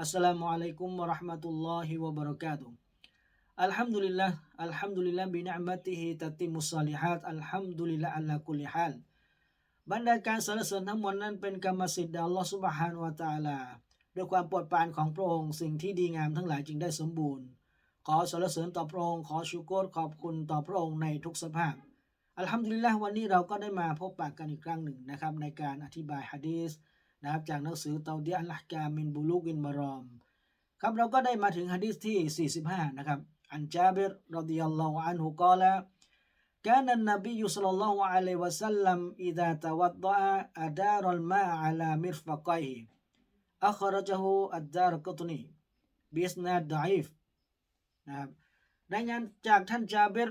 السلام عليكم ورحمة الله وبركاته الحمد لله الحمد لله بنعمته تتم الصالحات الحمد لله على كل حال บรรดาการสรรเสริญทั้งหมดนั้นเป็นกรรมสิทธิ์แด่อัลลอฮฺสุบฮานวะตะอาลาด้วยความโปรดปรานของพระองค์สิ่งที่ดีงามทั้งหลายจึงได้สมบูรณ์ ขอสรรเสริญต่อพระองค์ขอชูโกรขอบคุณต่อพระองค์ในทุกสภาพ อัลฮัมดุลิลละวันนี้เราก็ได้มาพบปะกันอีกครั้งหนึ่งนะครับในการอธิบายฮะดีษ นะครับจากหนังสือเตาเดียอัลละกามินบุลูกินมารอม ครับเราก็ได้มาถึงฮะดีษที่ 45 นะครับ อันจาบิรรดิยัลลอฮุอันฮุกล่าว كان النبي صلى الله عليه وسلم إذا توضأ أدار الماء على مرفقيه أخرجه الدار قطني بإسناد ضعيف นะครับรายงานจากท่านจาเบิร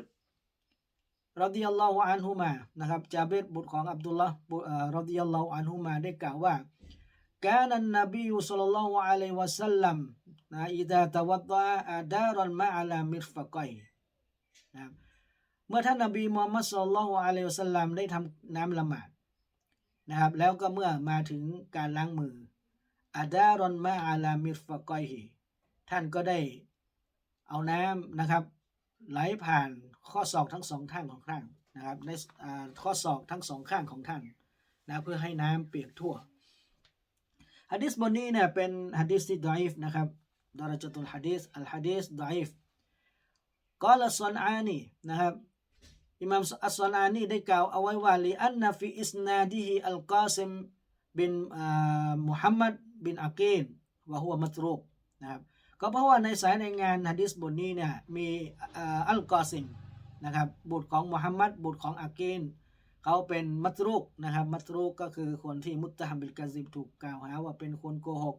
รดิยัลลอฮุอันฮุมานะครับจาเบิรบุตรของอับดุลละห์บุเอ่อรดิยัลลอฮุอันฮุมาได้กล่าวว่า กานันนบีอุสลลัลลอฮุอะลัยวะสัลลัมนะอิดาตะวัตะอาดารอนมะอัลามิรฟะกอยนะเมื่อท่านนบีมูฮัมมัดสุลลัลวะอะลัยวะสัลลัมได้ทำน้ำละหมาดนะครับแล้วก็เมื่อมาถึงการล้างมืออาดารอนมาอาลามิรฟะกอยฮีท่านก็ได้เอาน้ำนะครับ ไหลผ่านข้อศอกทั้งสองข้างของท่านนะครับในข้อศอกทั้งสองข้างของท่านนะเพื่อให้น้ำเปียกทั่ว ฮะดิษบทนี้เนี่ยเป็นฮะดิษที่ดอยฟนะครับดารจตุลฮะดิษอัลฮะดิษดอยฟกอลซอนอานีนะครับอิหม่ามอัสซาลานีได้กล่าวเอาไว้ว่าลีอันนฟิอิสนาดิฮิอัลกาซิมบินมุฮัมมัดบินอากีนวะฮุวะมัตรุกนะครับก็เพราะว่าในสายในงานฮะดิษบทนี้เนี่ยมีอัลกาซิมนะครับบุตรของมุฮัมมัดบุตรของอากีน เขาเป็นมัตรุกนะครับมัตรุกก็คือคนที่มุตตะฮัมบิลกาซิบถูกกล่าวหาว่าเป็นคนโกหก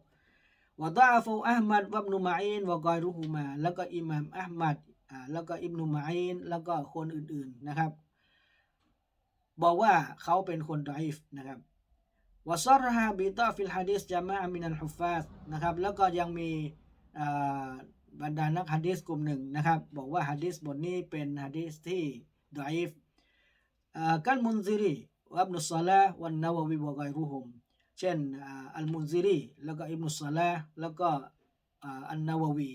วะดาฟูอัลมัดวับนุมาอินวะกอยรุฮูมา แล้วก็อิหม่ามอัลมัดอ่าแล้วก็อิบนุมาอินแล้วก็คนอื่นๆนะครับ บอกว่าเขาเป็นคนดอยฟนะครับวะซารฮาบิตาฟิลฮะดิษจามะอามินัลฮุฟฟาสนะครับแล้วก็ยังมีอ่าบรรดานักฮะดิษกลุ่มหนึ่งนะครับ บอกว่าฮะดิษบทนี้เป็นฮะดิษที่ดอยฟอ่า กันมุนซิรีวับนุสซาลาวันนาววีวะไกรุฮุมเช่นอ่าอัลมุนซิรีแล้วก็อิบนุสซาลาแล้วก็อ่าอันนาววี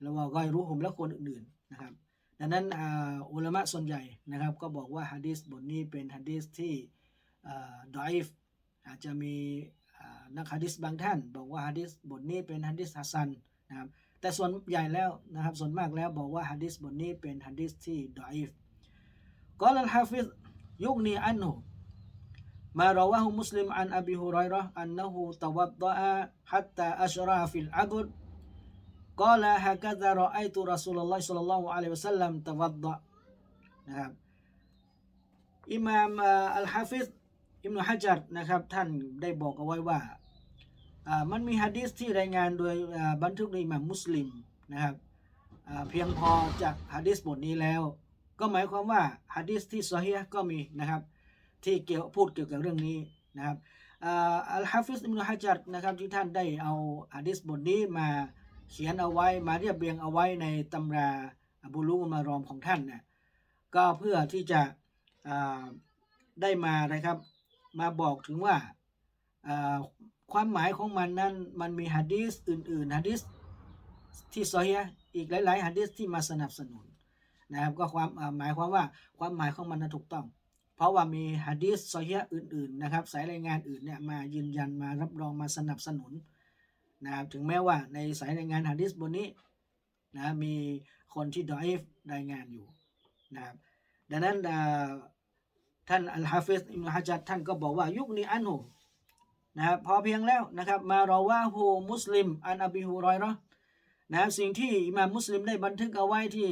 แล้วว่าไกรุฮุมและคนอื่นๆนะครับดังนั้นอ่าอุลามะส่วนใหญ่นะครับ ก็บอกว่าฮะดีษบทนี้เป็นฮะดีษที่ดอยฟอาจจะมีอ่านักฮะดีษบางท่าน บอกว่าฮะดีษบทนี้เป็นฮะดีษฮัสซันนะครับแต่ส่วนใหญ่แล้วนะครับส่วนมากแล้วบอกว่าฮะดีษบทนี้เป็นฮะดีษที่ดอยฟกอลัลฮะฟิซ ยุกนีอันหูมาราวะฮุมุสลิมอันอบิฮุไรรออันนะฮูตวัดดะฮัตตาอัชราฟิลอาดุดกอลาฮะกะซารอไอตุรัสูลลอฮิสัลลัลลอฮุอะลัยฮิวะสัลลัมตวัดดะนะครับอิมามอัลฮะฟิซอิมนุฮะจัดนะครับท่านได้บอกเอาไว้ว่ามันมีฮะดีษที่รายงานโดยบันทึกโดอิหม่ามมุสลิมนะครับเพียงพอจากฮะดีษบทนี้แล้ว ก็หมายความว่าฮะดีษที่ซอฮีฮ์ก็มีนะครับ ที่เกี่ยวพูดเกี่ยวกับเรื่องนี้นะครับอัลฮะฟิซอิบนุฮะจัดนะครับที่ท่านได้เอาฮะดีษบทนี้มาเขียนเอาไว้มาเรียบเรียงเอาไว้ในตำราบุลุมารอมของท่านเนี่ยก็เพื่อที่จะได้มานะครับมาบอกถึงว่าความหมายของมันนั้นมันมีฮะดีษอื่นๆฮะดีษที่ซอฮีฮ์อีกหลายๆฮะดีษที่มาสนับสนุน นะครับก็ความหมายความว่าความหมายของมันถูกต้อง เพราะว่ามีฮะดีษซอฮีอื่นๆนะครับสายรายงานอื่นเนี่ยมายืนยันมารับรองมาสนับสนุนนะครับถึงแม้ว่าในสายรายงานฮะดิษบนนี้นะมีคนที่ดอยฟรายงานอยู่นะครับดังนั้นท่านอัลฮะฟิซอิมฮะจัดท่านก็บอกว่ายุคนี้อันหูนะครับพอเพียงแล้วนะครับมารอว่าฮูมุสลิม อันอบีฮูรอยเราะนะครับสิ่งที่อิมามมุสลิมได้บันทึกเอาไว้ที่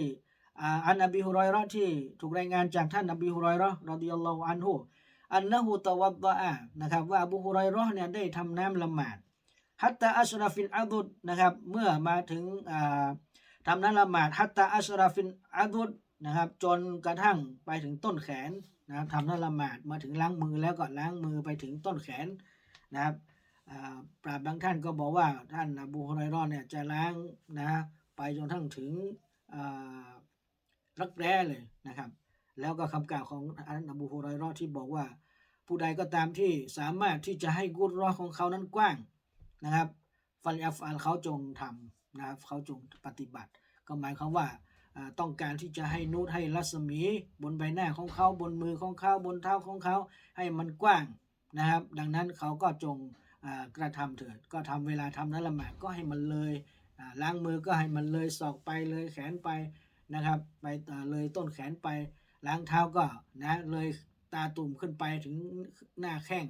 อันอบีฮุรอยราะห์ที่ถูกรายงานจากท่านอบีฮุรอยราะห์รอฎิยัลลอฮุอันฮุอันนะฮูตะวัดดะอะนะครับว่าอบูฮุรอยราะห์เนี่ยได้ทำน้ำละหมาดฮัตตาอัชราฟินอาดุดนะครับเมื่อมาถึงทำนั้นละหมาดฮัตตาอัชราฟินอาดุดนะครับจนกระทั่งไปถึงต้นแขนนะครับทำนั้นละหมาดมาถึงล้างมือแล้วก็ล้างมือไปถึงต้นแขนนะครับปราบบางท่านก็บอกว่าท่านอบูฮุไรรอเนี่ยจะล้างนะไปจนทั้งถึงอ่า รักแร้เลยนะครับ แล้วก็คำกล่าวของอันอบูฮุไรรอที่บอกว่า ผู้ใดก็ตามที่สามารถที่จะให้กุรอของเขานั้นกว้างนะครับฟันอัฟอัลเขาจงทำนะครับเขาจงปฏิบัติ ก็หมายความว่าต้องการที่จะให้นูตให้รัศมี บนใบหน้าของเขาบนมือของเขาบนเท้าของเขาให้มันกว้างนะครับ ดังนั้นเขาก็จงกระทำเถิดก็ทำเวลาทำนั้นละหมาดก็ให้มันเลยล้างมือก็ให้มันเลยศอกไปเลยแขนไป นะครับ ไปเลยต้นแขนไปล้างเท้าก็นะเลยตาตุ่มขึ้นไปถึงหน้าแข้ง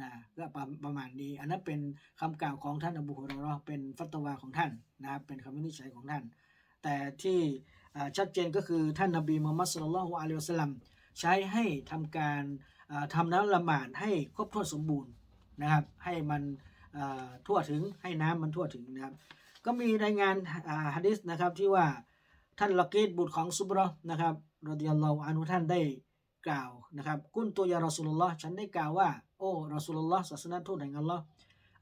นะก็ประประมาณนี้ อันนั้นเป็นคำกล่าวของท่านอบูฮุเราะร์เป็นฟัตวาของท่านนะครับ เป็นคำวินิจฉัยของท่าน แต่ที่ชัดเจนก็คือท่านนบีมุฮัมมัดสุลลัลฮุอะลัยฮิวสลัมใช้ให้ทำการอ่าทำน้ำละหมาดให้ครบถ้วนสมบูรณ์นะครับ ให้มันทั่วถึงให้น้ำมันทั่วถึงนะครับ ก็มีรายงานฮะดิษนะครับที่ว่า ท่านละกีดบุตรของซุบรอนะครับรดิยัลลอฮุอันฮุท่านได้กล่าวนะครับ กุนตัวยารอสุลลอฮ์ฉันได้กล่าวว่า โอ้รอสุลลอฮ์ศาสนาทูตแห่งอัลลอฮ์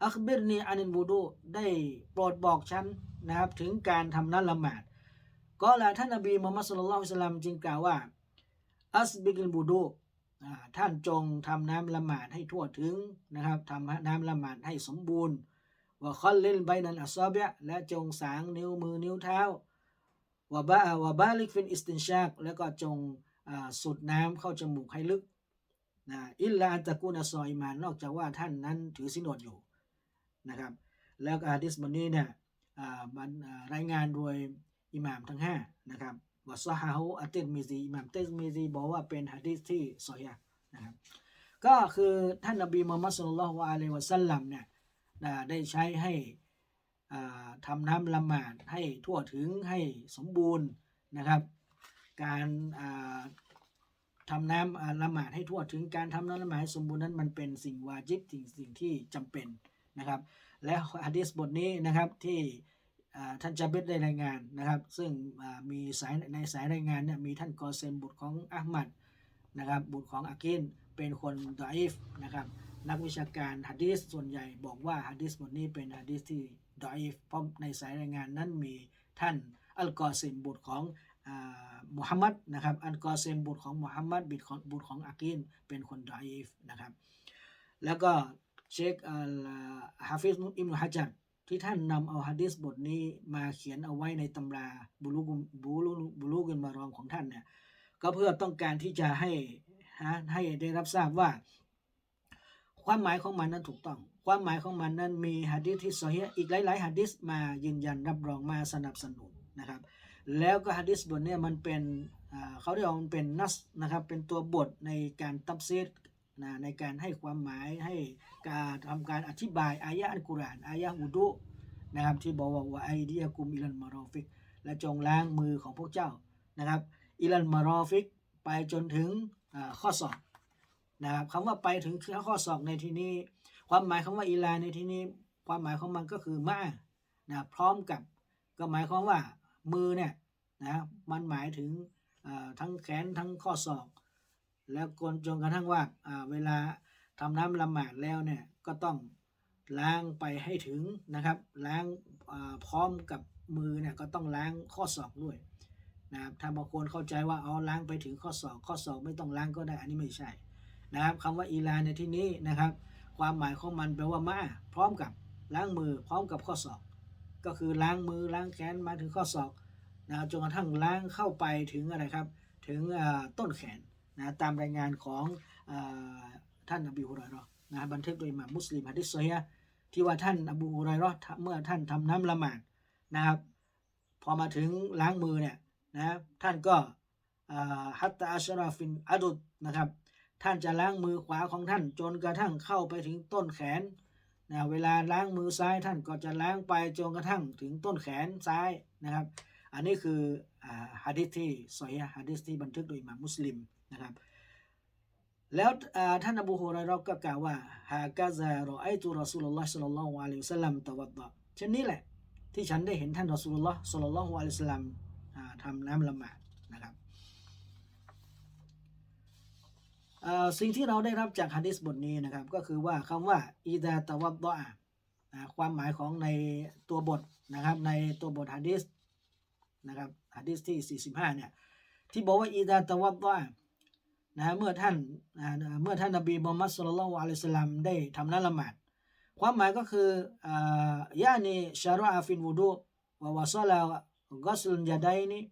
อัคบิรนีอานินบูดูได้โปรดบอกฉันนะครับถึงการทำนั้นละหมาด ก็และท่านนบีมุฮัมมัดสุลลัลฮุสลลัมจึงกล่าวว่า อัสบิกิลบูดูท่านจงทำน้ำละหมาดให้ทั่วถึงนะครับทำน้ำละหมาดให้สมบูรณ์ว่าคอลลิลไบนันอัซาบะและจงสางนิ้วมือนิ้วเท้า วะบะวะบาลิกฟินอิสตินชากแล้วก็จงสูดน้ำเข้าจมูกให้ลึกนะอิลลาอันตะกูนซอยมานนอกจากว่าท่านนั้นถือสินอดอยู่นะครับ แล้วก็ฮะดิษบทนี้เนี่ยมันรายงานโดยอิหม่ามทั้งห้านะครับวะซฮะฮูอัตติมิซีอิหม่ามเตรมิซีบอกว่าเป็นฮะดิษที่ซอฮีฮ์นะครับก็คือท่านนบีมุฮัมมัดสุลลัลลอฮุอะลัยวะสัลลัมเนี่ยได้ใช้ให้ ทำน้ำละหมาดให้ทั่วถึงให้สมบูรณ์นะครับ การอ่าทำน้ำอ่าละหมาดให้ทั่วถึงการทำน้ำละหมาดให้สมบูรณ์นั้นมันเป็นสิ่งวาจิบสิ่งสิ่งที่จำเป็นนะครับ และฮะดีษบทนี้นะครับที่ท่านจาเบตได้รายงานนะครับ ซึ่งมีสายในสายรายงานเนี่ยมีท่านกอเซมบุตรของอัลมัดนะครับบุตรของอากินเป็นคนดออีฟนะครับนักวิชาการฮะดีษส่วนใหญ่บอกว่าฮะดีษบทนี้เป็นฮะดีษที่ ดออีฟเพราะในสายรายงานนั้นมีท่านอัลกอซิมบุตรของอมุฮัมมัดนะครับอัลกอซิมบุตรของมุฮัมมัดบิดของบุตรของอากีนเป็นคนดออีฟนะครับแล้วก็เชคอัลฮะฟิซอิมุฮะจัดที่ท่านนำเอาฮะดีษบทนี้มาเขียนเอาไว้ในตำราบุลุกุบุลุบุลุกันมารองของท่านเนี่ยก็เพื่อต้องการที่จะให้ฮะให้ได้รับทราบว่า ความหมายของมันนั้นถูกต้อง ความหมายของมันนั้นมีหะดีษที่ซอฮีฮ์อีกหลายๆหะดีษมายืนยันรับรองมาสนับสนุนนะครับ แล้วก็หะดีษบทนี้มันเป็นเขาเรียกว่ามันเป็นนัสนะครับเป็นตัวบทในการตับซีดนะในการให้ความหมายให้การทำการอธิบายอายะอัลกุรอานอายะอุดุนะครับที่บอกว่าว่าไอเดียกุมอิลันมารอฟิก และจงล้างมือของพวกเจ้านะครับอิลันมารอฟิกไปจนถึงข้อศอก นะครับคำว่าไปถึงข้อศอกในที่นี้ ความหมายคำว่าอีลาในที่นี้ ความหมายของมันก็คือมานะพร้อมกับก็หมายความว่ามือเนี่ยนะมันหมายถึงทั้งแขนทั้งข้อศอก แล้วกนจนกระทั่งว่าเวลาทำน้ำละหมาดแล้วเนี่ยก็ต้องล้างไปให้ถึงนะครับ ล้างพร้อมกับมือเนี่ยก็ต้องล้างข้อศอกด้วยนะครับถ้าบางคนเข้าใจว่าเอาล้างไปถึงข้อศอกข้อศอกไม่ต้องล้างก็ได้อันนี้ไม่ใช่ นะครับคำว่าอีลาในที่นี้นะครับ ความหมายของมันแปลว่ามาพร้อมกับล้างมือพร้อมกับข้อศอก ก็คือล้างมือล้างแขนมาถึงข้อศอกนะครับจนกระทั่งล้างเข้าไปถึงอะไรครับ ถึงต้นแขนนะตามรายงานของอท่านอบีฮุไรเราะห์นะบันทึกโดยมามมุสลิมฮะดิษซอฮีฮ์ที่ว่าท่านอบูฮุไรราะห์เมื่อท่านทำน้ำละหมาดนะครับ พอมาถึงล้างมือเนี่ยนะท่านก็ฮัตตาอัชราฟินอดุดนะครับ ท่านจะล้างมือขวาของท่านจนกระทั่งเข้าไปถึงต้นแขนนะเวลาล้างมือซ้ายท่านก็จะล้างไปจนกระทั่งถึงต้นแขนซ้ายนะครับ อันนี้คืออ่าฮะดิษที่ซอฮีฮ์ฮะดิษที่บันทึกโดยมามุสลิมนะครับ แล้วอ่าท่านอบูฮุไรเราก็กล่าวว่าฮากาซารอไอตุรอซูลุลลอฮ์ศ็อลลัลลอฮุอะลัยฮิวะซัลลัมตะวัดดะเช่นนี้แหละที่ฉันได้เห็นท่านรอซูลุลลอฮ์ศ็อลลัลลอฮุอะลัยฮิวะซัลลัมอ่าทำน้ำละหมาด สิ่งที่เราได้รับจากฮะดิษบทนี้นะครับ ก็คือว่าคำว่าอีดาตะวัดดะอ่าความหมายของในตัวบทนะครับ ในตัวบทฮะดิษนะครับฮะดิษที่ 45 เนี่ย ที่บอกว่าอีดาตะวัดดะนะฮะเมื่อท่านเมื่อท่านนบีมุฮัมมัดสุลลัลลอฮุอะลัยฮิสลัมได้ทำน้ำละหมาดความหมายก็คืออ่ายานีชาระอาฟินวูดูวะวะซาลากอสลุนยาไดนี่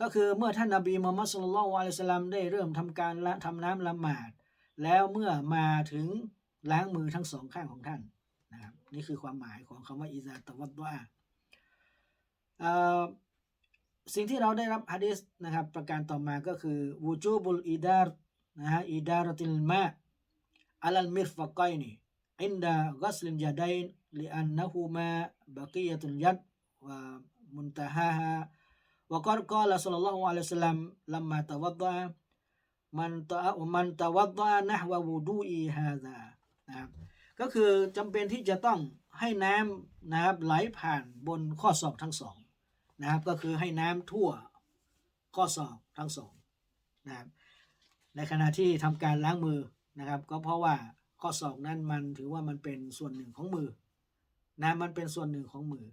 ก็คือเมื่อท่านนบีมุฮัมมัดสุลลัลลอฮุอะลัยสลัมได้เริ่มทำการละทำน้ำละหมาด แล้วเมื่อมาถึงล้างมือทั้งสองข้างของท่านนะครับนี่คือความหมายของคำว่าอิซาตวัดดะอ่าสิ่งที่เราได้รับฮะดิษนะครับประการต่อมาก็คือวูจูบุลอีดารนะฮะอีดารติลมาอัลลมิรฟะกัยนีอินดากัสลินยาดัยนลิอันนะฮูมาบะกียะตุลยัดวะมุนตะฮาฮะ วกอรกอลสัลลัลลอฮุอะลัยฮิสัลลัมลัมมาตะวัดดะมันตะมันตะวัดดะนะฮวะวูดูอีฮาซานะครับก็คือจำเป็นที่จะต้องให้น้ำนะครับไหลผ่านบนข้อศอกทั้งสองนะครับก็คือให้น้ำทั่วข้อศอกทั้งสองนะครับในขณะที่ทำการล้างมือนะครับ ก็เพราะว่าข้อศอกนั้นมันถือว่ามันเป็นส่วนหนึ่งของมือน้ำมันเป็นส่วนหนึ่งของมือ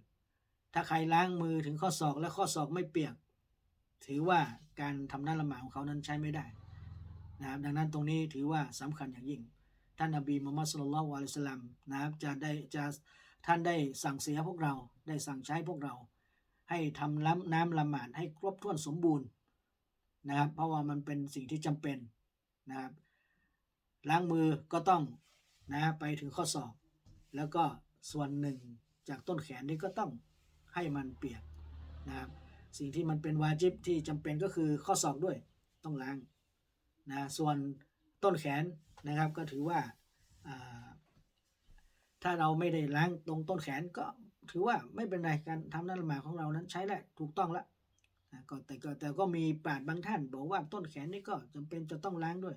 ถ้าใครล้างมือถึงข้อศอกและข้อศอกไม่เปียก ถือว่าการทำน้ำละหมาดของเขานั้นใช้ไม่ได้นะครับดังนั้นตรงนี้ถือว่าสำคัญอย่างยิ่ง ท่านนบีมุฮัมมัดสุลลัลลอฮุอะลัยฮิสลัมนะครับจะได้จะท่านได้สั่งเสียพวกเราได้สั่งใช้พวกเรา ให้ทำน้ำน้ำละหมาดให้ครบถ้วนสมบูรณ์นะครับ เพราะว่ามันเป็นสิ่งที่จำเป็นนะครับล้างมือก็ต้องนะไปถึงข้อศอก แล้วก็ส่วนหนึ่งจากต้นแขนนี่ก็ต้อง ให้มันเปียกนะครับสิ่งที่มันเป็นวาจิบที่จำเป็นก็คือข้อศอกด้วยต้องล้างนะส่วนต้นแขนนะครับก็ถือว่าาถ้าเราไม่ได้ล้างตรงต้นแขนก็ถือว่าไม่เป็นไรการทำน้ำละหมาของเรานั้นใช้ได้ถูกต้องแล้วนะก็แต่ก็แต่ก็มีปราชญ์บางท่าน บอกว่าต้นแขนนี่ก็จำเป็นจะต้องล้างด้วย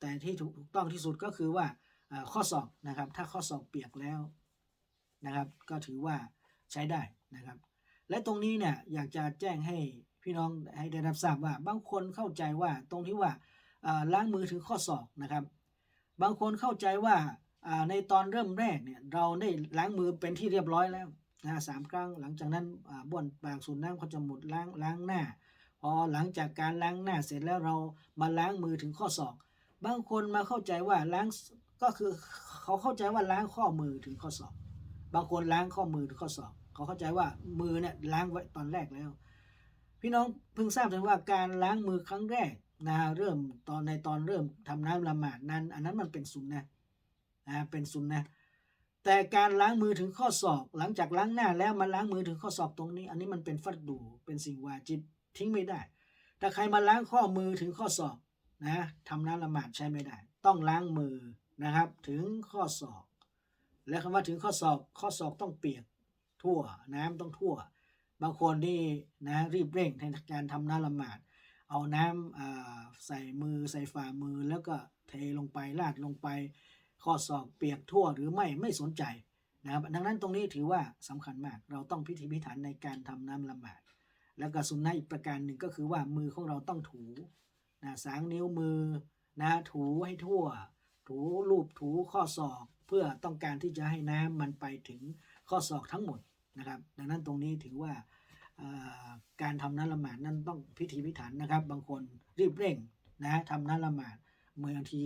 แต่ที่ถูกถกต้องที่สุดก็คือว่าอ่าข้อศอกนะครับ ถ้าข้อศอกเปียกแล้วนะครับ ก็ถือว่าใช้ได้ นะครับ และตรงนี้เนี่ยอยากจะแจ้งให้พี่น้องให้ได้รับทราบว่า บางคนเข้าใจว่าตรงที่ว่าล้างมือถึงข้อศอกนะครับ บางคนเข้าใจว่าในตอนเริ่มแรกเนี่ยเราได้ล้างมือเป็นที่เรียบร้อยแล้วนะสามครั้งหลังจากนั้นบ้วนปากสูนน้ำเขาจะหมดล้างล้างหน้าพอหลังจากการล้างหน้าเสร็จแล้วเรามาล้างมือถึงข้อศอก บางคนมาเข้าใจว่าล้างก็คือเขาเข้าใจว่าล้างข้อมือถึงข้อศอก บางคนล้างข้อมือถึงข้อศอก ขาเข้าใจว่ามือเนี่ยล้างไว้ตอนแรกแล้ว พี่น้องเพิ่งทราบถึงว่าการล้างมือครั้งแรกนะเริ่มตอนในตอนเริ่มทำน้ำละหมาดนั้น อันนั้นมันเป็นสุนนะนะเป็นสุนนะแต่การล้างมือถึงข้อศอก หลังจากล้างหน้าแล้วมาล้างมือถึงข้อศอกตรงนี้ อันนี้มันเป็นฟัดดูเป็นสิ่งวาจิบทิ้งไม่ได้ถ้าใครมาล้างข้อมือถึงข้อศอกนะทำน้ำละหมาดใช้ไม่ได้ ต้องล้างมือนะครับ ถึงข้อศอก และคำว่าถึงข้อศอก ข้อศอกต้องเปียก ทั่วน้ำต้องทั่ว บางคนนี่นะรีบเร่งในการทำน้ำละหมาด เอาน้ำอ่าใส่มือใส่ฝ่ามือแล้วก็เทลงไปลาดลงไป ข้อศอกเปียกทั่วหรือไม่ไม่สนใจนะครับดังนั้นตรงนี้ถือว่าสำคัญมาก เราต้องพิถีพิถันในการทำน้ำละหมาด แล้วก็สุนนะอีกประการหนึ่งก็คือว่ามือของเราต้องถูนะสางนิ้วมือนะถูให้ทั่ว ถูรูปถูข้อศอก เพื่อต้องการที่จะให้น้ำมันไปถึงข้อศอกทั้งหมด นะครับ ดังนั้นตรงนี้ถือว่าการทำน้ำละหมาดนั้นต้องพิถีพิถันนะครับ บางคนรีบเร่งนะทำน้ำละหมาดมือบางที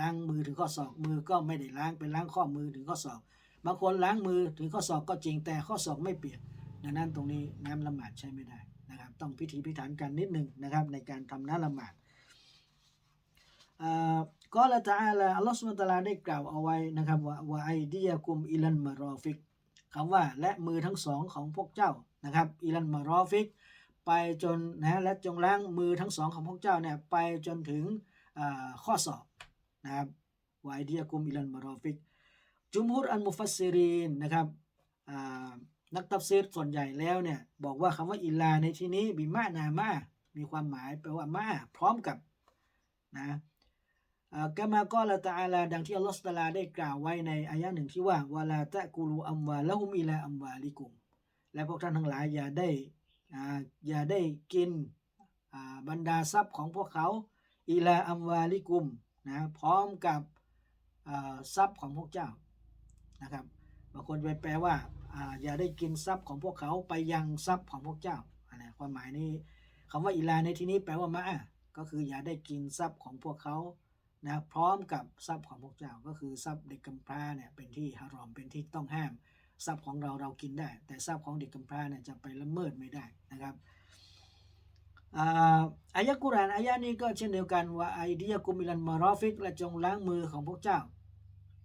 ล้างมือถึงข้อศอกมือก็ไม่ได้ล้างเป็นล้างข้อมือถึงข้อศอก บางคนล้างมือถึงข้อศอกก็จริงแต่ข้อศอกไม่เปียกดังนั้นตรงนี้น้ำละหมาดใช้ไม่ได้นะครับ ต้องพิถีพิถันกันนิดหนึ่งนะครับ ในการทำน้ำละหมาดก็ละตะอาลาอัลลอฮฺสุบตาลาได้กล่าวเอาไว้นะครับว่าว่าไอเดียกุมอิลันมารอฟิก คำว่าและมือทั้งสองของพวกเจ้านะครับอิลันมารอฟิก ไปจนนะและจงล้างมือทั้งสองของพวกเจ้าเนี่ยไปจนถึงข้อศอกนะครับวายเดียกุมอิลันมารอฟิก จุมฮุรอันมุฟัสซิรีนนะครับนักตัฟซีรส่วนใหญ่แล้วเนี่ยบอกว่าคำว่าอิลาในที่นี้บีมานามามีความหมายแปลว่ามาพร้อมกับนะ กามากอละตาลาดังที่อัลลอฮฺสตาลาได้กล่าวไว้ในอายะหนึ่งที่ว่าวะลาตะกูลูอัมวาละฮุมอิลาอัมวาลิกุม และพวกท่านทั้งหลายอย่าได้อย่าได้กินบรรดาทรัพย์ของพวกเขาอิลาอัมวาลิกุมนะพร้อมกับทรัพย์ของพวกเจ้านะครับบางคนไปแปลว่าอย่าได้กินทรัพย์ของพวกเขาไปยังทรัพย์ของพวกเจ้าอนนี้ความหมายนี้คำว่าอิลาในที่นี้แปลว่ามะก็คืออย่าได้กินทรัพย์ของพวกเขา นะพร้อมกับทรัพย์ของพวกเจ้าก็คือทรัพย์เด็กกำพร้าเนี่ยเป็นที่ฮารอมเป็นที่ต้องห้าม ทรัพย์ของเราเรากินได้ แต่ทรัพย์ของเด็กกำพร้าเนี่ยจะไปละเมิดไม่ได้นะครับอายะกุรานอายะนี้ก็เช่นเดียวกันว่าไอเดียกุมิลันมารอฟิกและจงล้างมือของพวกเจ้า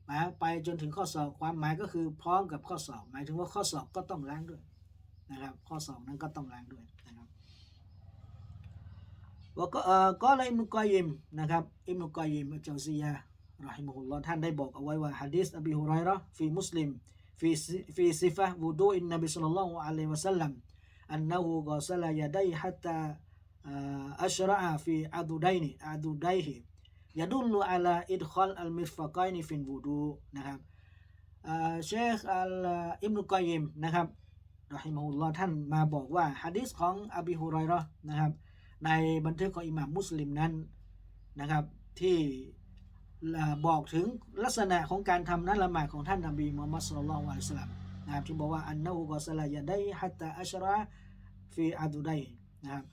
นะไปจนถึงข้อสอบความหมายก็คือพร้อมกับข้อสอบ หมายถึงว่าข้อสอบก็ต้องล้างด้วยนะครับข้อสอบนั้นก็ต้องล้างด้วยนะครับ ว่าก็เอ่อก็เลยอิมุกอยิมนะครับอิมุกอยิมอัจซียะรอฮิมุลลอฮ์ท่านได้บอกเอาไว้ว่าฮะดีษอบีฮุไรราะฟีมุสลิมฟีฟีซิฟะวูดูอินนบีศ็อลลัลลอฮุอะลัยฮิวะซัลลัมอันนะฮูกอซลายะไดฮัตตาอัชรอะฟีอะดูไดนีอะดูไดฮิยะดุลลุอะลาอิดคอลอัลมิรฟะกอยนีฟินวูดูนะครับเชคอัลอิมุกอยิมนะครับรอฮิมุลลอฮ์ท่านมาบอกว่าฮะดีษของอบีฮุไรราะนะครับ ในบันทึกของอิหม่ามมุสลิมนั้นนะครับที่บอกถึงลักษณะของการทำนั้นละหมาดของท่านนบีมุฮัมมัดสุลลัลวะสลัมนะครับที่บอกว่าอันนูกอสลายได้ฮัตตาอัชราฟีอาดูไดนะครับ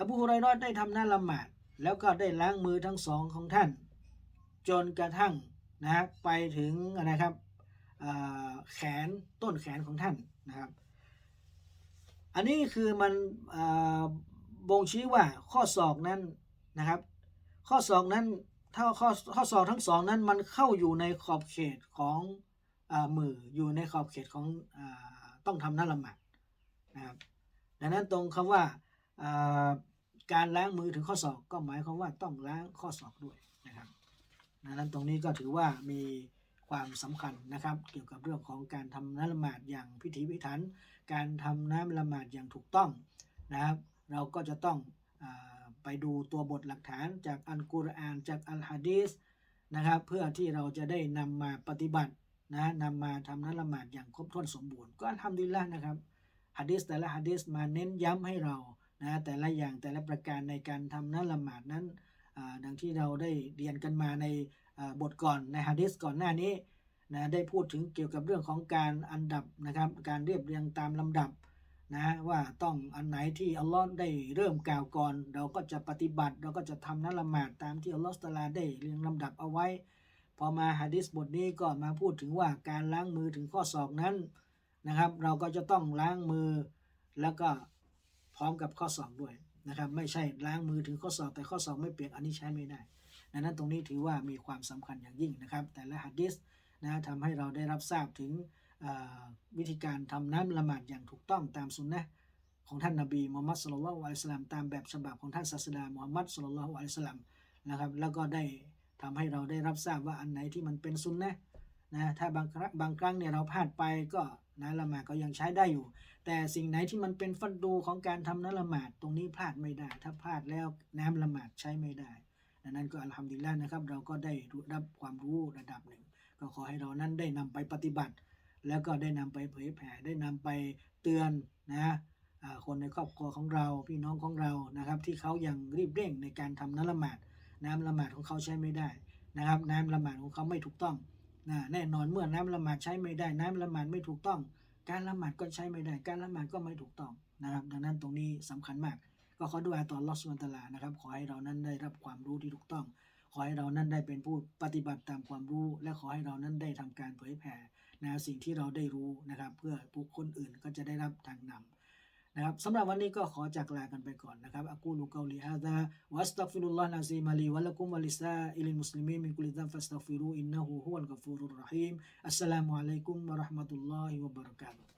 อบูฮุไรรอดได้ทำนั้นละหมาดแล้วก็ได้ล้างมือทั้งสองของท่าน จนกระทั่งนะครับไปถึงอะไรครับแขนต้นแขนของท่านนะครับ อันนี้คือมัน บ่งชี้ว่าข้อศอกนั้นนะครับ ข้อศอกนั้นถ้าข้อข้อสอบทั้งสองนั้นมันเข้าอยู่ในขอบเขตของอมืออยู่ในขอบเขตของอต้องทำนั่นละหมาดนะครับดังนั้นตรงคำว่าการล้างมือถึงข้อศอกก็หมายความว่าต้องล้างข้อศอกด้วยนะครับดังนั้นตรงนี้ก็ถือว่ามีความสำคัญนะครับ เกี่ยวกับเรื่องของการทำน้ำละหมาดอย่างพิถีพิถัน การทำน้ำละหมาดอย่างถูกต้องนะครับ เราก็จะต้องอไปดูตัวบทหลักฐานจากอัลกุรอานจากอัลฮะดีษนะครับเพื่อที่เราจะได้นำมาปฏิบัตินะนำมาทำนั้นละหมาดอย่างครบถ้วนสมบูรณ์ก็ทำดีแล้วนะครับฮะดีษแต่ละฮะดีษมาเน้นย้ำให้เรานะแต่ละอย่างแต่ละประการในการทำนั้นละหมาดนั้นดังที่เราได้เรียนกันมาในบทก่อนในฮะดีษก่อนหน้านี้นะได้พูดถึงเกี่ยวกับเรื่องของการอันดับนะครับการเรียบเรียงตามลำดับ นะว่าต้องอันไหนที่อัลลอฮ์ได้เริ่มกล่าวก่อน เราก็จะปฏิบัติ เราก็จะทำนั้นละหมาดตามที่อัลลอฮ์ตาลาได้เรียงลำดับเอาไว้ พอมาฮะดิษบทนี้ก็มาพูดถึงว่าการล้างมือถึงข้อศอกนั้นนะครับ เราก็จะต้องล้างมือแล้วก็พร้อมกับข้อศอกด้วยนะครับ ไม่ใช่ล้างมือถึงข้อศอกแต่ข้อศอกไม่เปียกอันนี้ใช้ไม่ได้ดังนั้นตรงนี้ถือว่ามีความสำคัญอย่างยิ่งนะครับ แต่ละฮะดิษนะทำให้เราได้รับทราบถึง วิธีการทำน้ำละหมาดอย่างถูกต้องตามสุนนะของท่านนาบีมูฮัมมัดสุลลัลวะสลามตามแบบฉบับของท่านศาสดามูฮัมมัดสุลลัลวะสลามนะครับแล้วก็ได้ทำให้เราได้รับทราบว่าอันไหนที่มันเป็นสุนนะนะถ้าบางครั้งบางครั้งเนี่ยเราพลาดไปก็นะละหมาดก็ยังใช้ได้อยู่ แต่สิ่งไหนที่มันเป็นฟันดูของการทำน้ำละหมาดตรงนี้พลาดไม่ได้ ถ้าพลาดแล้วน้ำละหมาดใช้ไม่ได้ดังนั้นก็อัลฮัมดุลิลละนะครับ เราก็ได้รับความรู้ระดับหนึ่ง ก็ขอให้เรานั้นได้นำไปปฏิบัติ แล้วก็ได้นำไปเผยแผ่ได้นำไปเตือนนะคนในครอบครัวของเราพี่น้องของเรานะครับ ที่เขายังรีบเร่งในการทำน้ำละหมาดน้ำละหมาดของเขาใช้ไม่ได้นะครับ น้ำละหมาดของเขาไม่ถูกต้องนะแน่นอนเมื่อน้ำละหมาดใช้ไม่ได้ น้ำละหมาดไม่ถูกต้อง การละหมาดก็ใช้ไม่ได้ การละหมาดก็ไม่ถูกต้องนะครับ ดังนั้นตรงนี้สำคัญมาก ก็ขอดูอาต่อลอสวนตลานะครับ ขอให้เรานั้นได้รับความรู้ที่ถูกต้อง ขอให้เรานั้นได้เป็นผู้ปฏิบัติตามความรู้ และขอให้เรานั้นได้ทำการเผยแผ่ นะสิ่งที่เราได้รู้นะครับ เพื่อผู้คนอื่นก็จะได้รับทางนำนะครับสำหรับวันนี้ก็ขอจากลากันไปก่อนนะครับอักูลูกาลีฮะดะวัสตักฟิรุลลอฮ์นะซีมาลีวะลักุมวะลิซาอิลิมุสลิมีมิกุลิซัมฟัสตักฟิรูอินนะฮูฮุวัลกัฟูรุรรหีมอัสสลามุอะลัยกุมวะราะห์มะตุลลอฮิวะบะเราะกาตุฮ์